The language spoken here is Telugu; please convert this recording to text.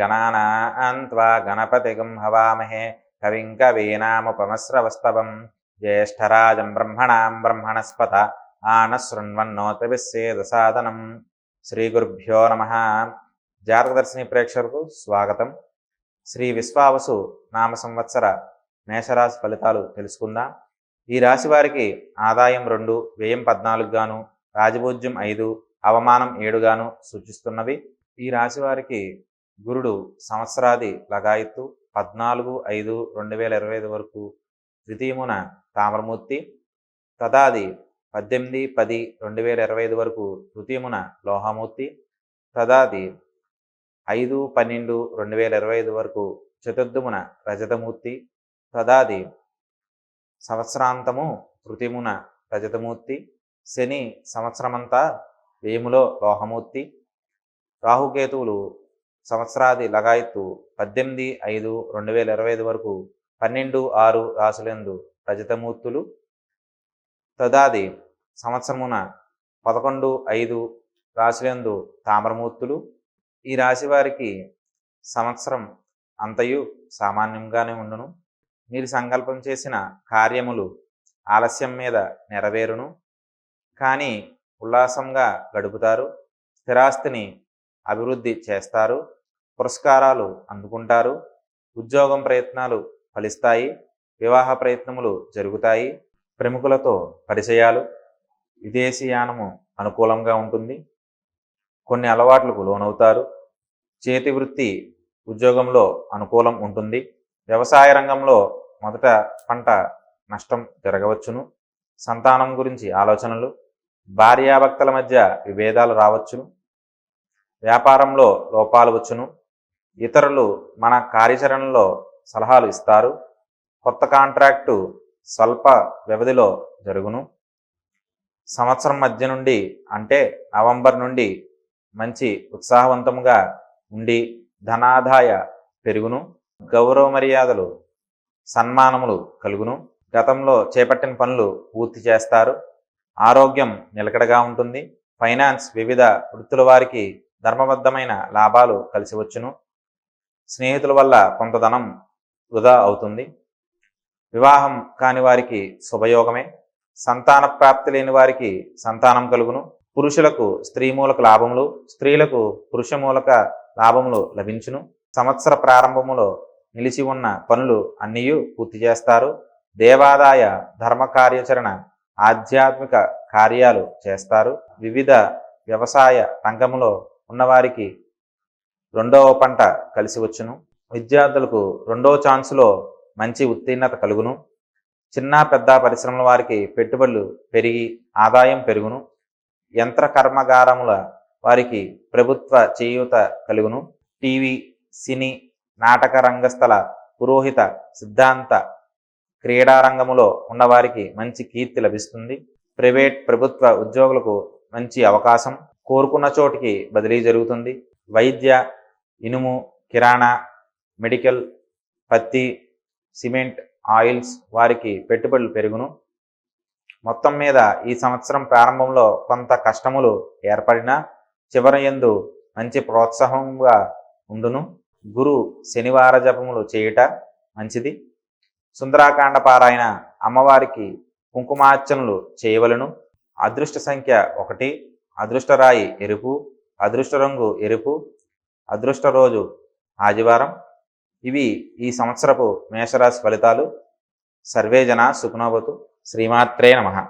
గణానాన్వా గణపతిగం హవామహే కవిం కవీనాముపమస్రవస్తవం జ్యేష్ఠరాజం బ్రహ్మణాం బ్రహ్మణస్పత ఆనశృణ్వన్నోతవిస్సేదసాదనం శ్రీ గురుభ్యో నమ జాతకదర్శిని ప్రేక్షకులకు స్వాగతం। శ్రీ విశ్వావసు నామ సంవత్సర మేషరాశి ఫలితాలు తెలుసుకుందాం. ఈ రాశి వారికి ఆదాయం రెండు వ్యయం పద్నాలుగుగాను రాజభోజ్యం ఐదు అవమానం ఏడుగాను సూచిస్తున్నవి. ఈ రాశి వారికి గురుడు సంవత్సరాది లగాయత్తు పద్నాలుగు ఐదు రెండు వేల ఇరవై ఐదు వరకు ద్వితీయమున తామరమూర్తి తదాది పద్దెనిమిది పది రెండు వేల ఇరవై ఐదు వరకు తృతీయమున లోహమూర్తి తదాది ఐదు పన్నెండు రెండు వేల ఇరవై ఐదు వరకు చతుర్థమున రజతమూర్తి తదాది సంవత్సరాంతము తృతీయమున రజతమూర్తి శని సంవత్సరమంతా వేములో లోహమూర్తి రాహుకేతువులు సంవత్సరాది లగాయత్తు పద్దెనిమిది ఐదు రెండు వేల ఇరవై ఐదు వరకు పన్నెండు ఆరు రాసులందు రజతమూర్తులు. తదాది సంవత్సరమున పదకొండు ఐదు రాశులందు తామరమూర్తులు. ఈ రాశి వారికి సంవత్సరం అంతయు సామాన్యంగానే ఉండును. మీరు సంకల్పం చేసిన కార్యములు ఆలస్యం మీద నెరవేరును. కానీ ఉల్లాసంగా గడుపుతారు. స్థిరాస్తిని అభివృద్ధి చేస్తారు పురస్కారాలు అందుకుంటారు ఉద్యోగం ప్రయత్నాలు ఫలిస్తాయి వివాహ ప్రయత్నములు జరుగుతాయి ప్రముఖులతో పరిచయాలు విదేశీయానము అనుకూలంగా ఉంటుంది కొన్ని అలవాట్లకు లోనవుతారు చేతి వృత్తి ఉద్యోగంలో అనుకూలం ఉంటుంది వ్యవసాయ రంగంలో మొదట పంట నష్టం జరగవచ్చును సంతానం గురించి ఆలోచనలు భార్యాభక్తల మధ్య విభేదాలు రావచ్చును వ్యాపారంలో లోపాలు వచ్చును. ఇతరులు మన కార్యాచరణలో సలహాలు ఇస్తారు. కొత్త కాంట్రాక్టు స్వల్ప వ్యవధిలో జరుగును. సంవత్సరం మధ్య నుండి అంటే నవంబర్ నుండి మంచి ఉత్సాహవంతంగా ఉండి ధనాదాయ పెరుగును. గౌరవ మర్యాదలు సన్మానములు కలుగును. గతంలో చేపట్టిన పనులు పూర్తి చేస్తారు. ఆరోగ్యం నిలకడగా ఉంటుంది. ఫైనాన్స్ వివిధ వృత్తుల వారికి ధర్మబద్ధమైన లాభాలు కలిసి వచ్చును. స్నేహితుల వల్ల కొంత ధనం వృధా అవుతుంది. వివాహం కాని వారికి శుభయోగమే. సంతాన ప్రాప్తి లేని వారికి సంతానం కలుగును. పురుషులకు స్త్రీ మూలక లాభములు స్త్రీలకు పురుష మూలక లాభములు లభించును. సంవత్సర ప్రారంభములో నిలిచి ఉన్న పనులు అన్నీ పూర్తి చేస్తారు. దేవాదాయ ధర్మ కార్యాచరణ ఆధ్యాత్మిక కార్యాలు చేస్తారు. వివిధ వ్యవసాయ రంగంలో ఉన్నవారికి రెండవ పంట కలిసి వచ్చును. విద్యార్థులకు రెండవ ఛాన్స్లో మంచి ఉత్తీర్ణత కలుగును. చిన్న పెద్ద పరిశ్రమల వారికి పెట్టుబడులు పెరిగి ఆదాయం పెరుగును. యంత్ర కర్మగారముల వారికి ప్రభుత్వ చేయూత కలుగును. టీవీ సినీ నాటక రంగస్థల పురోహిత సిద్ధాంత క్రీడారంగములో ఉన్నవారికి మంచి కీర్తి లభిస్తుంది. ప్రైవేట్ ప్రభుత్వ ఉద్యోగులకు మంచి అవకాశం. కోరుకున్న చోటికి బదిలీ జరుగుతుంది. వైద్య ఇనుము కిరాణా మెడికల్ పత్తి సిమెంట్ ఆయిల్స్ వారికి పెట్టుబడులు పెరుగును. మొత్తం మీద ఈ సంవత్సరం ప్రారంభంలో కొంత కష్టములు ఏర్పడినా చివరి ఎందు మంచి ప్రోత్సాహంగా ఉండును. గురు శనివార జపములు చేయుట మంచిది. సుందరాకాండ పారాయణ అమ్మవారికి కుంకుమార్చనలు చేయవలను. అదృష్ట సంఖ్య ఒకటి. అదృష్టరాయి ఎరుపు అదృష్ట రంగు ఎరుపు అదృష్ట రోజు ఆదివారం. ఇవి ఈ సంవత్సరపు మేషరాశి ఫలితాలు. సర్వేజన సుఖనోభతు శ్రీమాత్రే నమ.